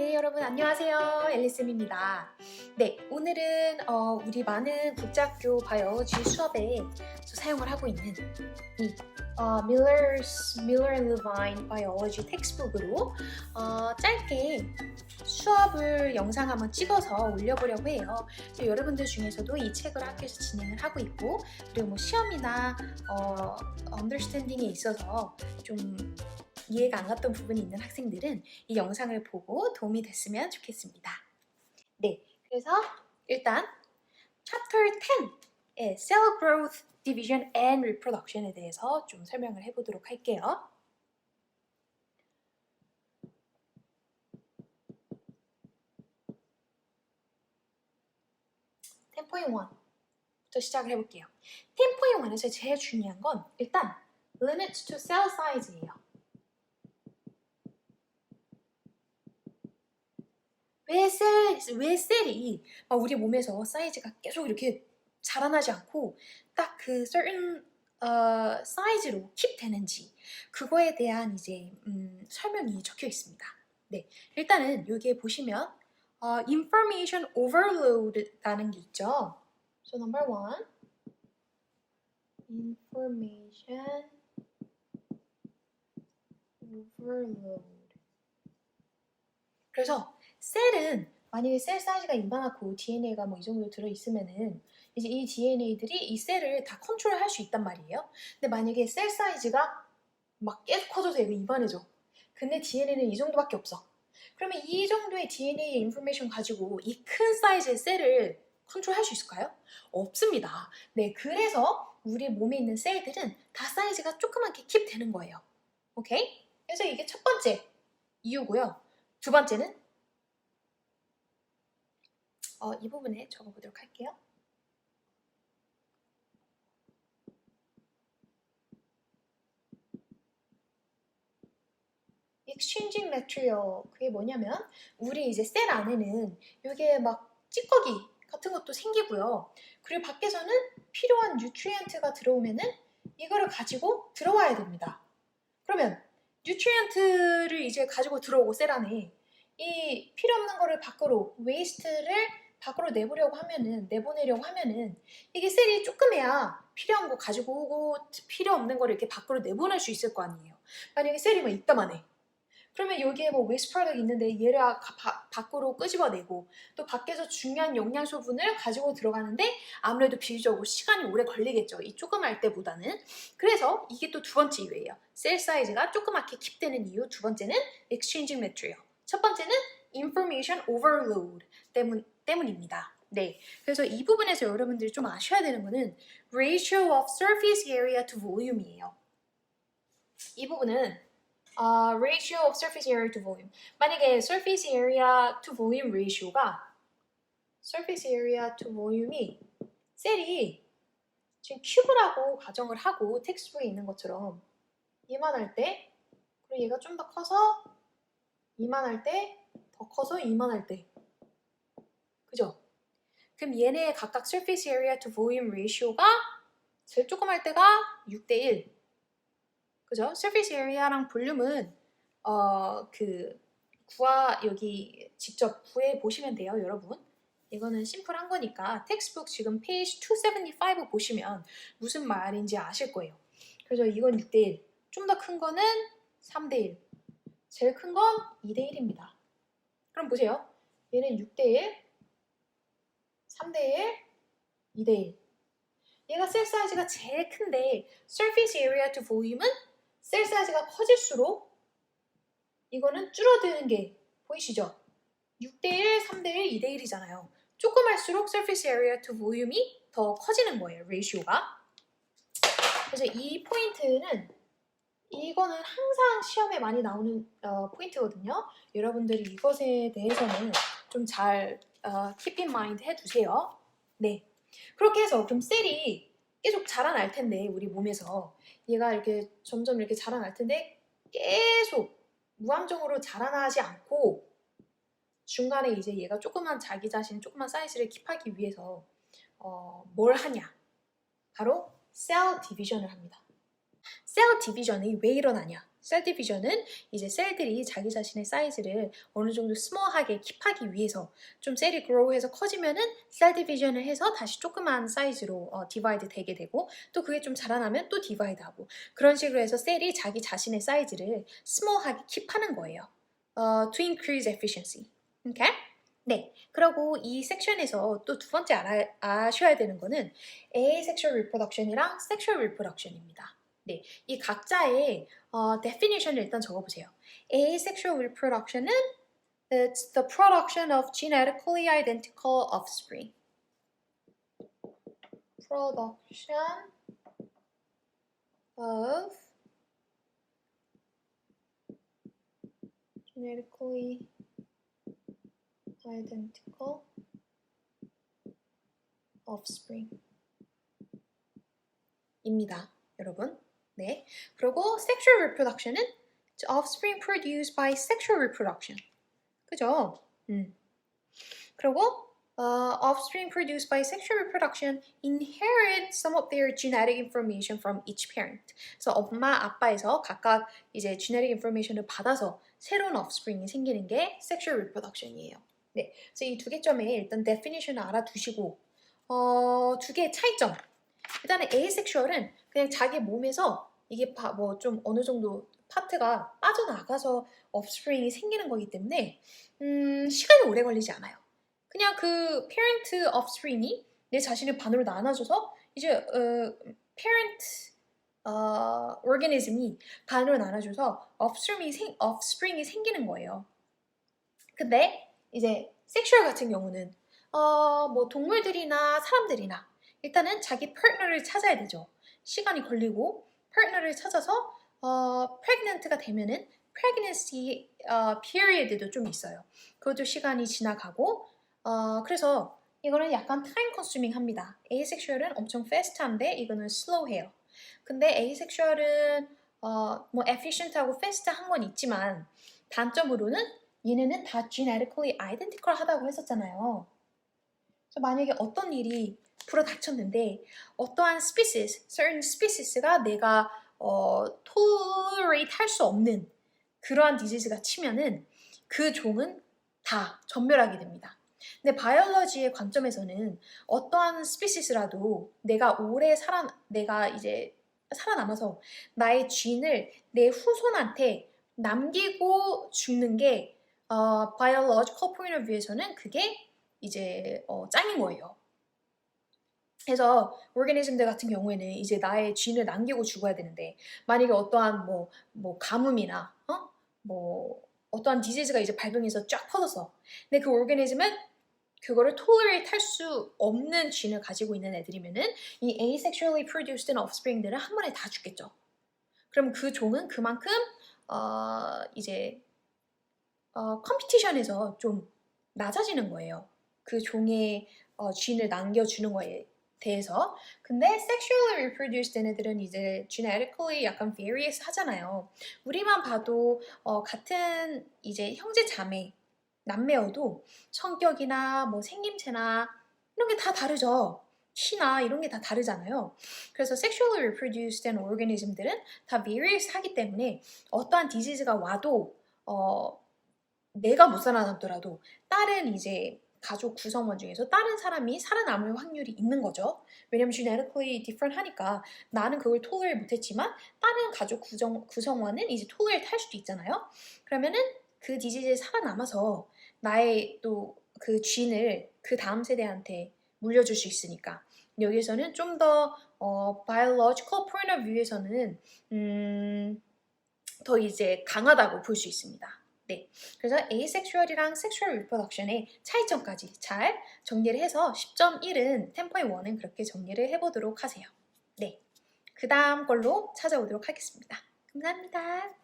네, 여러분 안녕하세요. 앨리쌤입니다. 네, 오늘은 어, 우리 많은 국제학교 바이오로지 수업에 사용을 하고 있는 이 어, Miller's Miller and Levine Biology 텍스북으로 어, 짧게 수업을 영상 한번 찍어서 올려보려고 해요. 여러분들 중에서도 이 책을 학교에서 진행을 하고 있고 그리고 뭐 시험이나 어, 언더스탠딩에 있어서 좀 이해가 안 갔던 부분이 있는 학생들은 이 영상을 보고 도움이 됐으면 좋겠습니다. 네, 그래서 일단 Chapter 10의 Cell Growth, Division and Reproduction에 대해서 좀 설명을 해보도록 할게요. 템포인 1부터 시작을 해볼게요. 템포인 1에서 제일 중요한 건 일단 limit to cell size예요. 왜 셀, 왜 셀이 막 우리 몸에서 사이즈가 계속 이렇게 자라나지 않고 딱 그 certain 어, 사이즈로 킵 되는지 그거에 대한 이제 음, 설명이 적혀 있습니다. 네, 일단은 여기에 보시면 어, information overload라는 게 있죠. So number one, information overload. 그래서 셀은 만약에 셀 사이즈가 이만하고 DNA가 뭐 이 정도 들어 있으면은 이제 이 DNA들이 이 셀을 다 컨트롤 할 수 있단 말이에요. 근데 만약에 셀 사이즈가 막 계속 커져서 얘가 이만해져. 근데 DNA는 이 정도밖에 없어. 그러면 이 정도의 DNA 인포메이션 가지고 이 큰 사이즈의 셀을 컨트롤 할 수 있을까요? 없습니다. 네, 그래서 우리 몸에 있는 셀들은 다 사이즈가 조그맣게 킵 되는 거예요. 오케이? 그래서 이게 첫 번째 이유고요. 두 번째는 어, 이 부분에 적어보도록 할게요. exchanging 그게 뭐냐면 우리 이제 셀 안에는 이게 막 찌꺼기 같은 것도 생기고요. 그리고 밖에서는 필요한 뉴트리언트가 들어오면은 이거를 가지고 들어와야 됩니다. 그러면 뉴트리언트를 이제 가지고 들어오고 셀 안에 이 필요 없는 거를 밖으로 웨이스트를 밖으로 내보려고 하면은 내보내려고 하면은 이게 셀이 조금해야 필요한 거 가지고 오고 필요 없는 거를 이렇게 밖으로 내보낼 수 있을 거 아니에요. 만약에 셀이 막 이따만해. 그러면 여기에 뭐 웨스트 프로덕트 있는데 얘를 바, 밖으로 끄집어내고 또 밖에서 중요한 영양소분을 가지고 들어가는데 아무래도 비교적으로 시간이 오래 걸리겠죠. 이 조그말 때보다는. 그래서 이게 또 두 번째 이유예요. 셀 사이즈가 조그맣게 킵되는 이유 두 번째는 exchanging material. 첫 번째는 information overload 때문, 때문입니다. 네, 그래서 이 부분에서 여러분들이 좀 아셔야 되는 거는 ratio of surface area to volume이에요. 이 부분은 uh, ratio of surface area to volume. 만약에 surface area to volume ratio가 surface area to volume이 셀이 지금 큐브라고 가정을 하고 텍스트북에 있는 것처럼 이만할 때 그리고 얘가 좀 더 커서 이만할 때 더 커서 이만할 때 그죠? 그럼 얘네 각각 surface area to volume ratio가 제일 조그말 때가 6대1 그죠? surface area랑 볼륨은 어 그 구하 여기 직접 구해 보시면 돼요, 여러분. 이거는 심플한 거니까 텍스트북 지금 페이지 275 보시면 무슨 말인지 아실 거예요. 그래서 이건 6대1, 좀 더 큰 거는 3대1, 제일 큰 건 2대1입니다. 그럼 보세요. 얘는 6대1, 3대1, 2대1. 얘가 셀 사이즈가 제일 큰데 surface area to volume은 셀 사이즈가 커질수록 이거는 줄어드는 게 보이시죠? 6대1, 3대1, 2대1이잖아요. 조금 할수록 surface area to volume이 더 커지는 거예요, 레이쇼가. 그래서 이 포인트는 이거는 항상 시험에 많이 나오는 어, 포인트거든요. 여러분들이 이것에 대해서는 좀잘 어, keep in mind 해두세요. 네. 그렇게 해서 그럼 셀이 계속 자라날 텐데 우리 몸에서 얘가 이렇게 점점 이렇게 자라날 텐데 계속 무한정으로 자라나지 않고 중간에 이제 얘가 조그만 자기 자신 조그만 사이즈를 킵하기 위해서 어, 뭘 하냐? 바로 셀 디비전을 합니다. 셀 디비전이 왜 일어나냐? 셀 디비전은 이제 셀들이 자기 자신의 사이즈를 어느 정도 스몰하게 킵하기 위해서 좀 셀이 그로우해서 커지면은 셀 디비전을 해서 다시 조그만 사이즈로 어, 디바이드 되게 되고 또 그게 좀 자라나면 또 디바이드하고 그런 식으로 해서 셀이 자기 자신의 사이즈를 스몰하게 킵하는 거예요. 어, to increase efficiency. 오케이? 네. 그리고 이 섹션에서 또 두 번째 알아, 아셔야 되는 거는 asexual reproduction이랑 sexual reproduction입니다. 네. 이 각자의 어, definition을 일단 적어보세요. asexual reproduction은 it's the production of genetically identical offspring. production of genetically identical offspring 입니다, 여러분. 네. 그리고 sexual reproduction은 offspring produced by sexual reproduction. 그죠? 음. 그리고 uh, offspring produced by sexual reproduction inherit some of their genetic information from each parent. 그래서 엄마, 아빠에서 각각 이제 genetic information을 받아서 새로운 offspring이 생기는 게 sexual reproduction이에요. 네, 그래서 이 두 개점에 일단 definition을 알아두시고 어, 두 개의 차이점. 일단은 asexual은 그냥 자기 몸에서 이게 뭐 좀 어느 정도 파트가 빠져나가서 offspring이 생기는 거기 때문에 음, 시간이 오래 걸리지 않아요. 그냥 그 parent offspring이 내 자신의 반으로 나눠져서 이제 어, parent 어, organism이 반으로 나눠져서 offspring이, 생, offspring이 생기는 거예요. 근데 이제 섹슈얼 같은 경우는 어, 뭐 동물들이나 사람들이나 일단은 자기 파트너를 찾아야 되죠. 시간이 걸리고 파트너를 찾아서 어, pregnant가 되면은 pregnancy 어, period도 좀 있어요. 그것도 시간이 지나가고 어, 그래서 이거는 약간 time consuming 합니다. asexual은 엄청 fast한데 이거는 slow해요. 근데 asexual은 어, 뭐 efficient하고 fast한 건 있지만 단점으로는 얘네는 다 genetically identical 하다고 했었잖아요. 그래서 만약에 어떤 일이 불어 닥쳤는데 어떠한 species, certain species가 내가 어, tolerate 할 수 없는 그러한 디지즈가 치면은 그 종은 다 전멸하게 됩니다. 근데 바이올러지의 관점에서는 어떠한 스피시스라도 내가 오래 살아 내가 이제 살아남아서 나의 쥔을 내 후손한테 남기고 죽는 게 어, point of view에서는 그게 이제 어, 짱인 거예요. 그래서 오르가니즘들 같은 경우에는 이제 나의 쥔을 남기고 죽어야 되는데 만약에 어떠한 뭐, 뭐 가뭄이나 어? 뭐 어떠한 디지즈가 이제 발병해서 쫙 퍼졌어. 근데 그 오르가니즘은 그거를 tolerate 할수 없는 쥔을 가지고 있는 애들이면은 이 asexually produced offspring들은 한 번에 다 죽겠죠. 그럼 그 종은 그만큼 어, 이제 어, 컴피티션에서 좀 낮아지는 거예요. 그 종의 어, 쥔을 남겨주는 거에 대해서. 근데 sexually reproduced 된 애들은 이제 genetically 약간 various 하잖아요. 우리만 봐도 어, 같은 이제 형제 자매 남매여도 성격이나 뭐 생김새나 이런 게 다 다르죠. 키나 이런 게 다 다르잖아요. 그래서 sexually reproduced 된 organism들은 다 various 하기 때문에 어떠한 디지즈가 와도 어, 내가 못 살아남더라도 다른 이제 가족 구성원 중에서 다른 사람이 살아남을 확률이 있는 거죠. 왜냐면 genetically different 하니까 나는 그걸 tolerate 못했지만 다른 가족 구성, 구성원은 이제 tolerate 할 수도 있잖아요. 그러면은 그 디지즈에 살아남아서 나의 또 그 쥔을 그 다음 세대한테 물려줄 수 있으니까 여기서는 좀더 어, biological point of view에서는 음, 더 이제 강하다고 볼 수 있습니다. 네, 그래서 asexual이랑 sexual reproduction의 차이점까지 잘 정리를 해서 10.1은 10.1은 그렇게 정리를 해보도록 하세요. 네, 그 다음 걸로 찾아오도록 하겠습니다. 감사합니다.